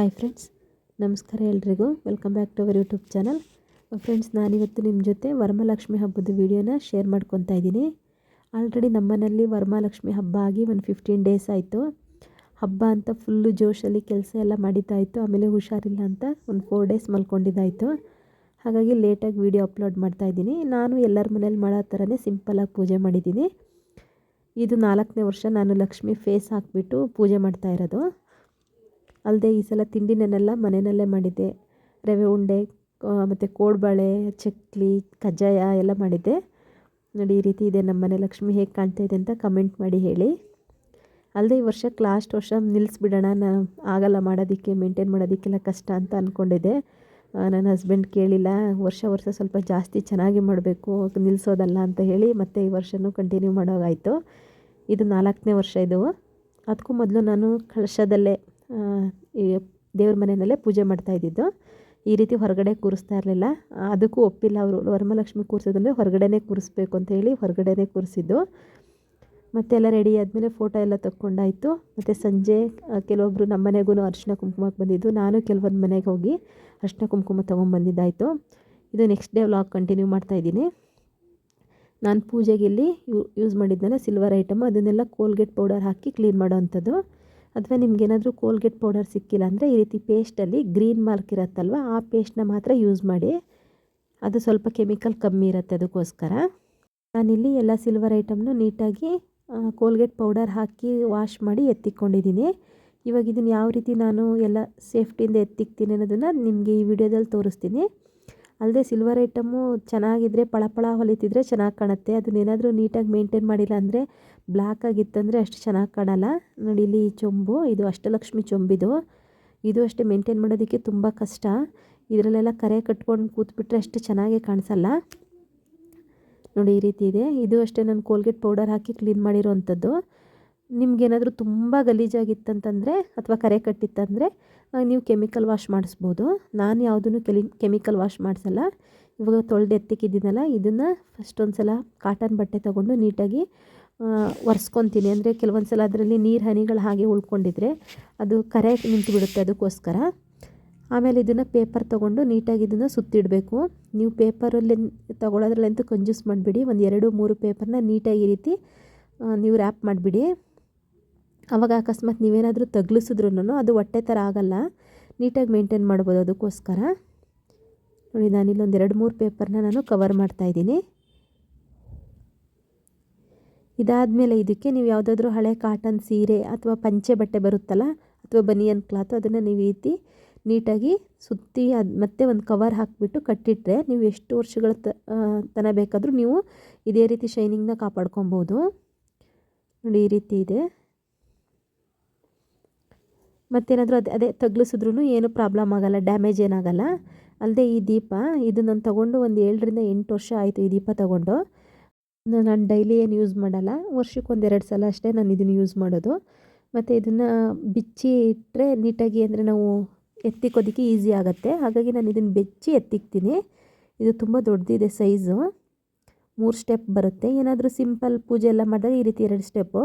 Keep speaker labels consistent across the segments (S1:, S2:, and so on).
S1: Hi friends, ನಮಸ್ಕಾರ ಎಲ್ರಿಗೂ. Welcome back to our YouTube channel friends ನಾನಿವತ್ತು ನಿಮ್ಮ ಜೊತೆ ವರಮಹಾಲಕ್ಷ್ಮಿ ಹಬ್ಬದ ವಿಡಿಯೋನ ಶೇರ್ ಮಾಡ್ಕೊತಾ ಇದ್ದೀನಿ. ಆಲ್ರೆಡಿ ನಮ್ಮನೇಲಿ ವರಮಹಾಲಕ್ಷ್ಮಿ ಹಬ್ಬ ಆಗಿ ಒಂದು ಫಿಫ್ಟೀನ್ ಡೇಸ್ ಆಯಿತು. ಹಬ್ಬ ಅಂತ ಫುಲ್ಲು ಜೋಶಲ್ಲಿ ಕೆಲಸ ಎಲ್ಲ ಮಾಡಿದ್ದಾಯಿತು ಆಮೇಲೆ ಹುಷಾರಿಲ್ಲ ಅಂತ ಒಂದು ಫೋರ್ ಡೇಸ್ ಮಲ್ಕೊಂಡಿದ್ದಾಯಿತು. ಹಾಗಾಗಿ ಲೇಟಾಗಿ ವೀಡಿಯೋ ಅಪ್ಲೋಡ್ ಮಾಡ್ತಾ ಇದ್ದೀನಿ. ನಾನು ಎಲ್ಲರ ಮನೇಲಿ ಮಾಡೋ ಥರನೇ ಸಿಂಪಲಾಗಿ ಪೂಜೆ ಮಾಡಿದ್ದೀನಿ. ಇದು ನಾಲ್ಕನೇ ವರ್ಷ ನಾನು ಲಕ್ಷ್ಮಿ ಫೇಸ್ ಹಾಕ್ಬಿಟ್ಟು ಪೂಜೆ ಮಾಡ್ತಾ ಇರೋದು. ಅಲ್ಲದೆ ಈ ಸಲ ತಿಂಡಿನನ್ನೆಲ್ಲ ಮನೆಯಲ್ಲೇ ಮಾಡಿದ್ದೆ. ರವೆ ಉಂಡೆ ಮತ್ತು ಕೋಡ್ಬಾಳೆ, ಚಕ್ಲಿ, ಕಜ್ಜಾಯ ಎಲ್ಲ ಮಾಡಿದ್ದೆ. ನೋಡಿ, ಈ ರೀತಿ ಇದೆ ನಮ್ಮ ಮನೆ ಲಕ್ಷ್ಮಿ ಹೇಗೆ ಕಾಣ್ತಾ ಇದೆ ಅಂತ ಕಮೆಂಟ್ ಮಾಡಿ ಹೇಳಿ. ಅಲ್ಲದೆ ಈ ವರ್ಷಕ್ಕೆ ಲಾಸ್ಟ್ ವರ್ಷ ನಿಲ್ಲಿಸ್ಬಿಡೋಣ ನಾನು ಆಗಲ್ಲ ಮಾಡೋದಕ್ಕೆ, ಮೇಂಟೈನ್ ಮಾಡೋದಕ್ಕೆಲ್ಲ ಕಷ್ಟ ಅಂತ ಅಂದ್ಕೊಂಡಿದ್ದೆ ನನ್ನ ಹಸ್ಬೆಂಡ್ ಕೇಳಿಲ್ಲ, ವರ್ಷ ವರ್ಷ ಸ್ವಲ್ಪ ಜಾಸ್ತಿ ಚೆನ್ನಾಗಿ ಮಾಡಬೇಕು ನಿಲ್ಲಿಸೋದಲ್ಲ ಅಂತ ಹೇಳಿ ಮತ್ತೆ ಈ ವರ್ಷವೂ ಕಂಟಿನ್ಯೂ ಮಾಡೋಗಾಯಿತು ಇದು ನಾಲ್ಕನೇ ವರ್ಷ ಇದು. ಅದಕ್ಕೂ ಮೊದಲು ನಾನು ಕಳಶದಲ್ಲೇ ದೇವ್ರ ಮನೆಯಲ್ಲೇ ಪೂಜೆ ಮಾಡ್ತಾ ಇದ್ದಿದ್ದು. ಈ ರೀತಿ ಹೊರಗಡೆ ಕೂರಿಸ್ತಾ ಇರಲಿಲ್ಲ. ಅದಕ್ಕೂ ಒಪ್ಪಿಲ್ಲ ಅವರು. ವರಮಲಕ್ಷ್ಮಿ ಕೂರಿಸೋದಂದರೆ ಹೊರಗಡೆನೇ ಕೂರಿಸ್ಬೇಕು ಅಂತ ಹೇಳಿ ಹೊರಗಡೆನೇ ಕೂರಿಸಿದ್ದು. ಮತ್ತೆ ಎಲ್ಲ ರೆಡಿ ಆದಮೇಲೆ ಫೋಟೋ ಎಲ್ಲ ತಕ್ಕೊಂಡಾಯಿತು. ಮತ್ತು ಸಂಜೆ ಕೆಲವೊಬ್ಬರು ನಮ್ಮ ಮನೆಗೂ ಅರ್ಶಿನ ಕುಂಕುಮಕ್ಕೆ ಬಂದಿದ್ದು. ನಾನು ಕೆಲವೊಂದು ಮನೆಗೆ ಹೋಗಿ ಅರ್ಶಿನ ಕುಂಕುಮ ತೊಗೊಂಬಂದಿದ್ದಾಯಿತು. ಇದು ನೆಕ್ಸ್ಟ್ ಡೇ ವ್ಲಾಗ್ ಕಂಟಿನ್ಯೂ ಮಾಡ್ತಾ ಇದ್ದೀನಿ. ನಾನು ಪೂಜೆಗೆ ಇಲ್ಲಿ ಯೂಸ್ ಮಾಡಿದ್ದೆಲ್ಲ ಸಿಲ್ವರ್ ಐಟಮ್ ಅದನ್ನೆಲ್ಲ ಕೋಲ್ಗೇಟ್ ಪೌಡರ್ ಹಾಕಿ ಕ್ಲೀನ್ ಮಾಡೋ ಅಂಥದ್ದು. ಅಥವಾ ನಿಮ್ಗೇನಾದರೂ ಕೋಲ್ಗೇಟ್ ಪೌಡರ್ ಸಿಕ್ಕಿಲ್ಲ ಅಂದರೆ ಈ ರೀತಿ ಪೇಸ್ಟಲ್ಲಿ ಗ್ರೀನ್ ಮಾರ್ಕ್ ಇರುತ್ತಲ್ವ, ಆ ಪೇಸ್ಟ್ನ ಮಾತ್ರ ಯೂಸ್ ಮಾಡಿ. ಅದು ಸ್ವಲ್ಪ ಕೆಮಿಕಲ್ ಕಮ್ಮಿ ಇರುತ್ತೆ ಅದಕ್ಕೋಸ್ಕರ. ನಾನಿಲ್ಲಿ ಎಲ್ಲ ಸಿಲ್ವರ್ ಐಟಮ್ನು ನೀಟಾಗಿ ಕೋಲ್ಗೇಟ್ ಪೌಡರ್ ಹಾಕಿ ವಾಶ್ ಮಾಡಿ ಎತ್ತಿಕೊಂಡಿದ್ದೀನಿ. ಇವಾಗ ಇದನ್ನು ಯಾವ ರೀತಿ ನಾನು ಎಲ್ಲ ಸೇಫ್ಟಿಯಿಂದ ಎತ್ತಿಕ್ತೀನಿ ಅನ್ನೋದನ್ನು ನಿಮಗೆ ಈ ವಿಡಿಯೋದಲ್ಲಿ ತೋರಿಸ್ತೀನಿ. ಅಲ್ಲದೆ ಸಿಲ್ವರ್ ಐಟಮ್ಮು ಚೆನ್ನಾಗಿದ್ದರೆ ಪಳಪಳ ಹೊಲಿತಿದ್ರೆ ಚೆನ್ನಾಗಿ ಕಾಣುತ್ತೆ. ಅದನ್ನೇನಾದರೂ ನೀಟಾಗಿ ಮೇಂಟೈನ್ ಮಾಡಿಲ್ಲ ಅಂದರೆ ಬ್ಲ್ಯಾಕ್ ಆಗಿತ್ತಂದರೆ ಅಷ್ಟು ಚೆನ್ನಾಗಿ ಕಾಣಲ್ಲ. ನೋಡಿ ಇಲ್ಲಿ ಚೊಂಬು, ಇದು ಅಷ್ಟಲಕ್ಷ್ಮಿ ಚೊಂಬಿದು. ಇದು ಅಷ್ಟೇ ಮೇಂಟೈನ್ ಮಾಡೋದಕ್ಕೆ ತುಂಬ ಕಷ್ಟ. ಇದರಲ್ಲೆಲ್ಲ ಕರೆ ಕಟ್ಕೊಂಡು ಕೂತ್ಬಿಟ್ರೆ ಅಷ್ಟು ಚೆನ್ನಾಗಿ ಕಾಣಿಸಲ್ಲ. ನೋಡಿ ಈ ರೀತಿ ಇದೆ. ಇದು ಅಷ್ಟೇ ನಾನು ಕೋಲ್ಗೇಟ್ ಪೌಡರ್ ಹಾಕಿ ಕ್ಲೀನ್ ಮಾಡಿರೋವಂಥದ್ದು ನಿಮ್ಗೇನಾದರೂ ತುಂಬ ಗಲೀಜಾಗಿತ್ತಂತಂದರೆ ಅಥವಾ ಕರೆ ಕಟ್ಟಿತ್ತಂದರೆ ನೀವು ಕೆಮಿಕಲ್ ವಾಶ್ ಮಾಡಿಸ್ಬೋದು. ನಾನು ಯಾವುದನ್ನು ಕೆಲಿ, ಕೆಮಿಕಲ್ ವಾಶ್ ಮಾಡಿಸಲ್ಲ. ಇವಾಗ ತೊಳೆದು ಎತ್ತಿಕ್ಕಿದ್ದೀನಲ್ಲ, ಇದನ್ನು ಫಸ್ಟ್ ಒಂದು ಸಲ ಕಾಟನ್ ಬಟ್ಟೆ ತೊಗೊಂಡು ನೀಟಾಗಿ ಒರೆಸ್ಕೊತೀನಿ. ಅಂದರೆ ಕೆಲವೊಂದು ಸಲ ಅದರಲ್ಲಿ ನೀರು ಹನಿಗಳು ಹಾಗೆ ಉಳ್ಕೊಂಡಿದ್ರೆ ಅದು ಕರೆ ನಿಂತು ಬಿಡುತ್ತೆ ಅದಕ್ಕೋಸ್ಕರ. ಆಮೇಲೆ ಇದನ್ನು ಪೇಪರ್ ತೊಗೊಂಡು ನೀಟಾಗಿ ಇದನ್ನು ಸುತ್ತಿಡಬೇಕು. ನೀವು ಪೇಪರಲ್ಲಿ ತೊಗೊಳೋದ್ರಲ್ಲಂತೂ ಕಂಜೂಸ್ ಮಾಡಿಬಿಡಿ. ಒಂದು ಎರಡು, ಮೂರು ಪೇಪರ್ನ ನೀಟಾಗಿ ಈ ರೀತಿ ನೀವು ರ್ಯಾಪ್ ಮಾಡಿಬಿಡಿ. ಆವಾಗ ಅಕಸ್ಮಾತ್ ನೀವೇನಾದರೂ ತಗ್ಲಿಸಿದ್ರೂ ಅದು ಹೊಟ್ಟೆ ಥರ ಆಗಲ್ಲ. ನೀಟಾಗಿ ಮೇಂಟೈನ್ ಮಾಡ್ಬೋದು ಅದಕ್ಕೋಸ್ಕರ. ನೋಡಿ ನಾನು ಇಲ್ಲೊಂದು ಎರಡು ಮೂರು ಪೇಪರ್ನ ನಾನು ಕವರ್ ಮಾಡ್ತಾಯಿದ್ದೀನಿ ಇದಾದಮೇಲೆ ಇದಕ್ಕೆ ನೀವು ಯಾವುದಾದ್ರೂ ಹಳೆ ಕಾಟನ್ ಸೀರೆ ಅಥವಾ ಪಂಚೆ ಬಟ್ಟೆ ಬರುತ್ತಲ್ಲ, ಅಥವಾ ಬನಿಯನ್ ಕ್ಲಾತು, ಅದನ್ನು ನೀವು ಈತಿ ನೀಟಾಗಿ ಸುತ್ತಿ ಅದು ಮತ್ತೆ ಒಂದು ಕವರ್ ಹಾಕಿಬಿಟ್ಟು ಕಟ್ಟಿಟ್ಟರೆ ನೀವು ಎಷ್ಟು ವರ್ಷಗಳ ತನ ಬೇಕಾದರೂ ನೀವು ಇದೇ ರೀತಿ ಶೈನಿಂಗ್ನ ಕಾಪಾಡ್ಕೊಬೋದು. ನೋಡಿ, ಈ ರೀತಿ ಇದೆ. ಮತ್ತೇನಾದರೂ ಅದೇ ಅದೇ ತಗ್ಲಿಸಿದ್ರೂ ಏನು ಪ್ರಾಬ್ಲಮ್ ಆಗೋಲ್ಲ ಡ್ಯಾಮೇಜ್ ಏನಾಗಲ್ಲ. ಅಲ್ಲದೆ ಈ ದೀಪ, ಇದು ನಾನು ತೊಗೊಂಡು ಒಂದು ಏಳರಿಂದ ಎಂಟು ವರ್ಷ ಆಯಿತು ಈ ದೀಪ ತೊಗೊಂಡು. ನಾನು ಡೈಲಿ ಏನು ಯೂಸ್ ಮಾಡಲ್ಲ. ವರ್ಷಕ್ಕೆ ಒಂದೆರಡು ಸಲ ಅಷ್ಟೇ ನಾನು ಇದನ್ನು ಯೂಸ್ ಮಾಡೋದು. ಮತ್ತು ಇದನ್ನು ಬಿಚ್ಚಿ ಇಟ್ಟರೆ ನೀಟಾಗಿ ಅಂದರೆ ನಾವು ಎತ್ತಿಕ್ಕೋದಕ್ಕೆ ಈಸಿ ಆಗುತ್ತೆ. ಹಾಗಾಗಿ ನಾನು ಇದನ್ನು ಬೆಚ್ಚಿ ಎತ್ತಿಕ್ತೀನಿ. ಇದು ತುಂಬ ದೊಡ್ಡದಿದೆ ಸೈಜು ಮೂರು ಸ್ಟೆಪ್ ಬರುತ್ತೆ. ಏನಾದರೂ ಸಿಂಪಲ್ ಪೂಜೆ ಎಲ್ಲ ಮಾಡಿದಾಗ ಈ ರೀತಿ ಎರಡು ಸ್ಟೆಪ್ಪು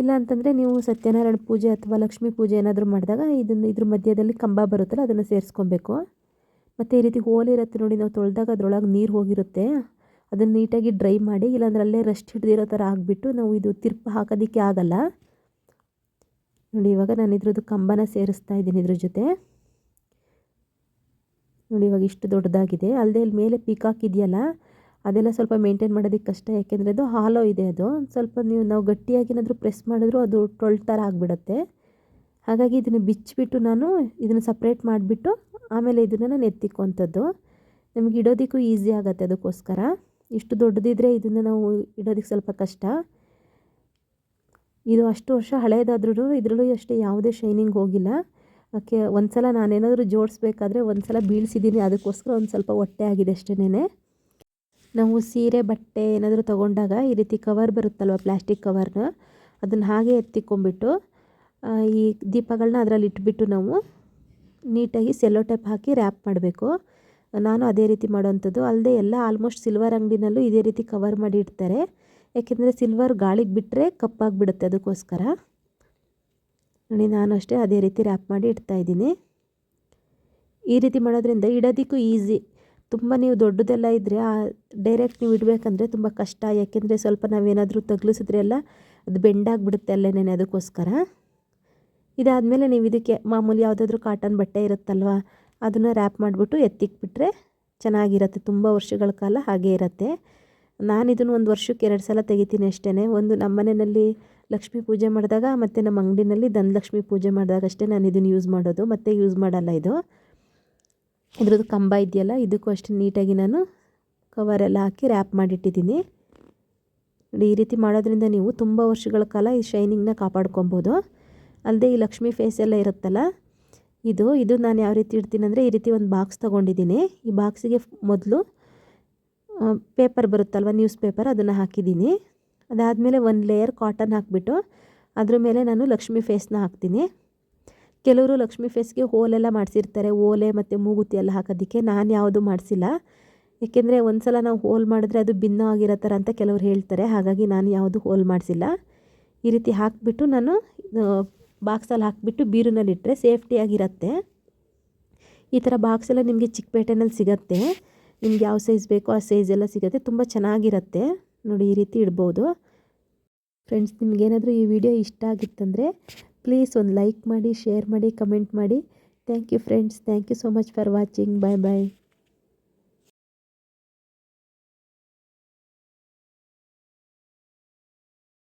S1: ಇಲ್ಲ ಅಂತಂದರೆ ನೀವು ಸತ್ಯನಾರಾಯಣ ಪೂಜೆ ಅಥವಾ ಲಕ್ಷ್ಮೀ ಪೂಜೆ ಏನಾದರೂ ಮಾಡಿದಾಗ ಇದನ್ನು ಇದ್ರ ಮಧ್ಯದಲ್ಲಿ ಕಂಬ ಬರುತ್ತಲ್ಲ, ಅದನ್ನು ಸೇರಿಸ್ಕೊಬೇಕು. ಮತ್ತು ಈ ರೀತಿ ಹೋಲಿರುತ್ತೆ ನೋಡಿ, ನಾವು ತೊಳೆದಾಗ ಅದರೊಳಗೆ ನೀರು ಹೋಗಿರುತ್ತೆ. ಅದನ್ನು ನೀಟಾಗಿ ಡ್ರೈ ಮಾಡಿ, ಇಲ್ಲಾಂದ್ರೆ ಅಲ್ಲೇ ರಸ್ಟ್ ಹಿಡ್ದಿರೋ ಥರ ಆಗಿಬಿಟ್ಟು ನಾವು ಇದು ತಿರ್ಪು ಹಾಕೋದಕ್ಕೆ ಆಗಲ್ಲ. ನೋಡಿ, ಇವಾಗ ನಾನು ಇದ್ರದ್ದು ಕಂಬನ ಸೇರಿಸ್ತಾ ಇದ್ದೀನಿ ಇದ್ರ ಜೊತೆ. ನೋಡಿ, ಇವಾಗ ಇಷ್ಟು ದೊಡ್ಡದಾಗಿದೆ. ಅಲ್ಲದೆ ಇಲ್ಲಿ ಮೇಲೆ ಪೀಕಾಕ್ ಇದೆಯಲ್ಲ ಅದೆಲ್ಲ ಸ್ವಲ್ಪ ಮೇಂಟೈನ್ ಮಾಡೋದಕ್ಕೆ ಕಷ್ಟ, ಯಾಕೆಂದರೆ ಅದು ಹಾಲೋ ಇದೆ ಅದು. ಸ್ವಲ್ಪ ನೀವು, ನಾವು ಗಟ್ಟಿಯಾಗಿ ಏನಾದರೂ ಪ್ರೆಸ್ ಮಾಡಿದ್ರು ಅದು ಟೊಳ್ ಥರ ಆಗಿಬಿಡುತ್ತೆ. ಹಾಗಾಗಿ ಇದನ್ನು ಬಿಚ್ಚಿಬಿಟ್ಟು ನಾನು ಇದನ್ನು ಸಪ್ರೇಟ್ ಮಾಡಿಬಿಟ್ಟು ಆಮೇಲೆ ಇದನ್ನು ನಾನು ಎತ್ತಿಕ್ಕುವಂಥದ್ದು ನಮಗೆ ಇಡೋದಕ್ಕೂ ಈಸಿ ಆಗುತ್ತೆ ಅದಕ್ಕೋಸ್ಕರ. ಇಷ್ಟು ದೊಡ್ಡದಿದ್ದರೆ ಇದನ್ನು ನಾವು ಇಡೋದಕ್ಕೆ ಸ್ವಲ್ಪ ಕಷ್ಟ. ಇದು ಅಷ್ಟು ವರ್ಷ ಹಳೇದಾದ್ರೂ ಇದರಲ್ಲೂ ಅಷ್ಟೇ ಯಾವುದೇ ಶೈನಿಂಗ್ ಹೋಗಿಲ್ಲ. ಓಕೆ ಒಂದು ಸಲ ನಾನೇನಾದರೂ ಜೋಡಿಸ್ಬೇಕಾದ್ರೆ ಒಂದು ಸಲ ಬೀಳಿಸಿದ್ದೀನಿ. ಅದಕ್ಕೋಸ್ಕರ ಒಂದು ಸ್ವಲ್ಪ ಹೊಟ್ಟೆ ಆಗಿದೆ ಅಷ್ಟೇನೆ ನಾವು ಸೀರೆ, ಬಟ್ಟೆ ಏನಾದರೂ ತೊಗೊಂಡಾಗ ಈ ರೀತಿ ಕವರ್ ಬರುತ್ತಲ್ವ ಪ್ಲ್ಯಾಸ್ಟಿಕ್ ಕವರ್ನ, ಅದನ್ನು ಹಾಗೆ ಎತ್ತಿಕೊಂಡ್ಬಿಟ್ಟು ಈ ದೀಪಗಳನ್ನ ಅದರಲ್ಲಿ ಇಟ್ಬಿಟ್ಟು ನಾವು ನೀಟಾಗಿ ಸೆಲ್ಲೋ ಟೈಪ್ ಹಾಕಿ ರ್ಯಾಪ್ ಮಾಡಬೇಕು. ನಾನು ಅದೇ ರೀತಿ ಮಾಡೋವಂಥದ್ದು. ಅಲ್ಲದೆ ಎಲ್ಲ ಆಲ್ಮೋಸ್ಟ್ ಸಿಲ್ವರ್ ಅಂಗಡಿನಲ್ಲೂ ಇದೇ ರೀತಿ ಕವರ್ ಮಾಡಿ ಇಡ್ತಾರೆ. ಯಾಕೆಂದರೆ ಸಿಲ್ವರ್ ಗಾಳಿಗೆ ಬಿಟ್ಟರೆ ಕಪ್ಪಾಗಿಬಿಡುತ್ತೆ ಅದಕ್ಕೋಸ್ಕರ. ನೋಡಿ, ನಾನು ಅಷ್ಟೇ ಅದೇ ರೀತಿ ರ್ಯಾಪ್ ಮಾಡಿ ಇಡ್ತಾ ಇದ್ದೀನಿ. ಈ ರೀತಿ ಮಾಡೋದ್ರಿಂದ ಇಡೋದಕ್ಕೂ ಈಸಿ ತುಂಬ ನೀವು ದೊಡ್ಡದೆಲ್ಲ ಇದ್ದರೆ ಡೈರೆಕ್ಟ್ ನೀವು ಇಡಬೇಕಂದ್ರೆ ತುಂಬ ಕಷ್ಟ. ಯಾಕೆಂದರೆ ಸ್ವಲ್ಪ ನಾವೇನಾದರೂ ತಗ್ಲಿಸಿದ್ರೆ ಎಲ್ಲ ಅದು ಬೆಂಡಾಗಿಬಿಡುತ್ತೆ ಅಲ್ಲೇನೇ ಅದಕ್ಕೋಸ್ಕರ. ಇದಾದಮೇಲೆ ನೀವು ಇದಕ್ಕೆ ಮಾಮೂಲಿ ಯಾವುದಾದ್ರೂ ಕಾಟನ್ ಬಟ್ಟೆ ಇರುತ್ತಲ್ವ, ಅದನ್ನು ರ್ಯಾಪ್ ಮಾಡಿಬಿಟ್ಟು ಎತ್ತಿಕ್ಬಿಟ್ರೆ ಚೆನ್ನಾಗಿರುತ್ತೆ. ತುಂಬ ವರ್ಷಗಳ ಕಾಲ ಹಾಗೇ ಇರುತ್ತೆ. ನಾನು ಇದನ್ನು ಒಂದು ವರ್ಷಕ್ಕೆ ಎರಡು ಸಲ ತೆಗಿತೀನಿ ಅಷ್ಟೇ ಒಂದು ನಮ್ಮ ಮನೆಯಲ್ಲಿ ಲಕ್ಷ್ಮೀ ಪೂಜೆ ಮಾಡಿದಾಗ ಮತ್ತು ನಮ್ಮ ಅಂಗಡಿನಲ್ಲಿ ಧನಲಕ್ಷ್ಮಿ ಪೂಜೆ ಮಾಡಿದಾಗ ಅಷ್ಟೇ ನಾನು ಇದನ್ನು ಯೂಸ್ ಮಾಡೋದು. ಮತ್ತೆ ಯೂಸ್ ಮಾಡಲ್ಲ ಇದು. ಇದ್ರದ್ದು ಕಂಬ ಇದೆಯಲ್ಲ, ಇದಕ್ಕೂ ಅಷ್ಟೇ ನೀಟಾಗಿ ನಾನು ಕವರೆಲ್ಲ ಹಾಕಿ ರ್ಯಾಪ್ ಮಾಡಿಟ್ಟಿದ್ದೀನಿ. ನೋಡಿ ಈ ರೀತಿ ಮಾಡೋದ್ರಿಂದ ನೀವು ತುಂಬ ವರ್ಷಗಳ ಕಾಲ ಈ ಶೈನಿಂಗ್ನ ಕಾಪಾಡ್ಕೊಬೋದು. ಅಲ್ಲದೆ ಈ ಲಕ್ಷ್ಮಿ ಫೇಸ್ ಎಲ್ಲ ಇರುತ್ತಲ್ಲ, ಇದು ಇದು ನಾನು ಯಾವ ರೀತಿ ಇಡ್ತೀನಿ ಅಂದರೆ ಈ ರೀತಿ ಒಂದು ಬಾಕ್ಸ್ ತೊಗೊಂಡಿದ್ದೀನಿ. ಈ ಬಾಕ್ಸಿಗೆ ಮೊದಲು ಪೇಪರ್ ಬರುತ್ತಲ್ವ ನ್ಯೂಸ್ ಪೇಪರ್ ಅದನ್ನು ಹಾಕಿದ್ದೀನಿ. ಅದಾದಮೇಲೆ ಒಂದು ಲೇಯರ್ ಕಾಟನ್ ಹಾಕಿಬಿಟ್ಟು, ಅದ್ರ ಮೇಲೆ ನಾನು ಲಕ್ಷ್ಮಿ ಫೇಸ್ನ ಹಾಕ್ತೀನಿ. ಕೆಲವರು ಲಕ್ಷ್ಮಿ ಫೇಸ್ಗೆ ಹೋಲೆಲ್ಲ ಮಾಡಿಸಿರ್ತಾರೆ, ಓಲೆ ಮತ್ತು ಮೂಗುತಿ ಎಲ್ಲ ಹಾಕೋದಕ್ಕೆ. ನಾನು ಯಾವುದು ಮಾಡಿಸಿಲ್ಲ. ಏಕೆಂದರೆ ಒಂದು ಸಲ ನಾವು ಹೋಲ್ ಮಾಡಿದ್ರೆ ಅದು ಭಿನ್ನ ಆಗಿರೋ ಥರ ಅಂತ ಕೆಲವರು ಹೇಳ್ತಾರೆ. ಹಾಗಾಗಿ ನಾನು ಯಾವುದು ಹೋಲ್ ಮಾಡಿಸಿಲ್ಲ. ಈ ರೀತಿ ಹಾಕಿಬಿಟ್ಟು ನಾನು ಬಾಕ್ಸಲ್ಲಿ ಹಾಕಿಬಿಟ್ಟು ಬೀರುನಲ್ಲಿಟ್ಟರೆ ಸೇಫ್ಟಿಯಾಗಿರುತ್ತೆ ಈ ಥರ ಬಾಕ್ಸ್ ಎಲ್ಲ ನಿಮಗೆ ಚಿಕ್ಕಪೇಟೆನಲ್ಲಿ ಸಿಗತ್ತೆ. ನಿಮ್ಗೆ ಯಾವ ಸೈಜ್ ಬೇಕೋ ಆ ಸೈಜ್ ಎಲ್ಲ ಸಿಗುತ್ತೆ. ತುಂಬ ಚೆನ್ನಾಗಿರುತ್ತೆ. ನೋಡಿ ಈ ರೀತಿ ಇಡ್ಬೋದು. ಫ್ರೆಂಡ್ಸ್ ನಿಮಗೇನಾದರೂ ಈ ವಿಡಿಯೋ ಇಷ್ಟ ಆಗಿತ್ತಂದರೆ ಪ್ಲೀಸ್ ಒಂದು ಲೈಕ್ ಮಾಡಿ ಶೇರ್ ಮಾಡಿ ಕಮೆಂಟ್ ಮಾಡಿ. Thank you friends thank you so much for watching bye bye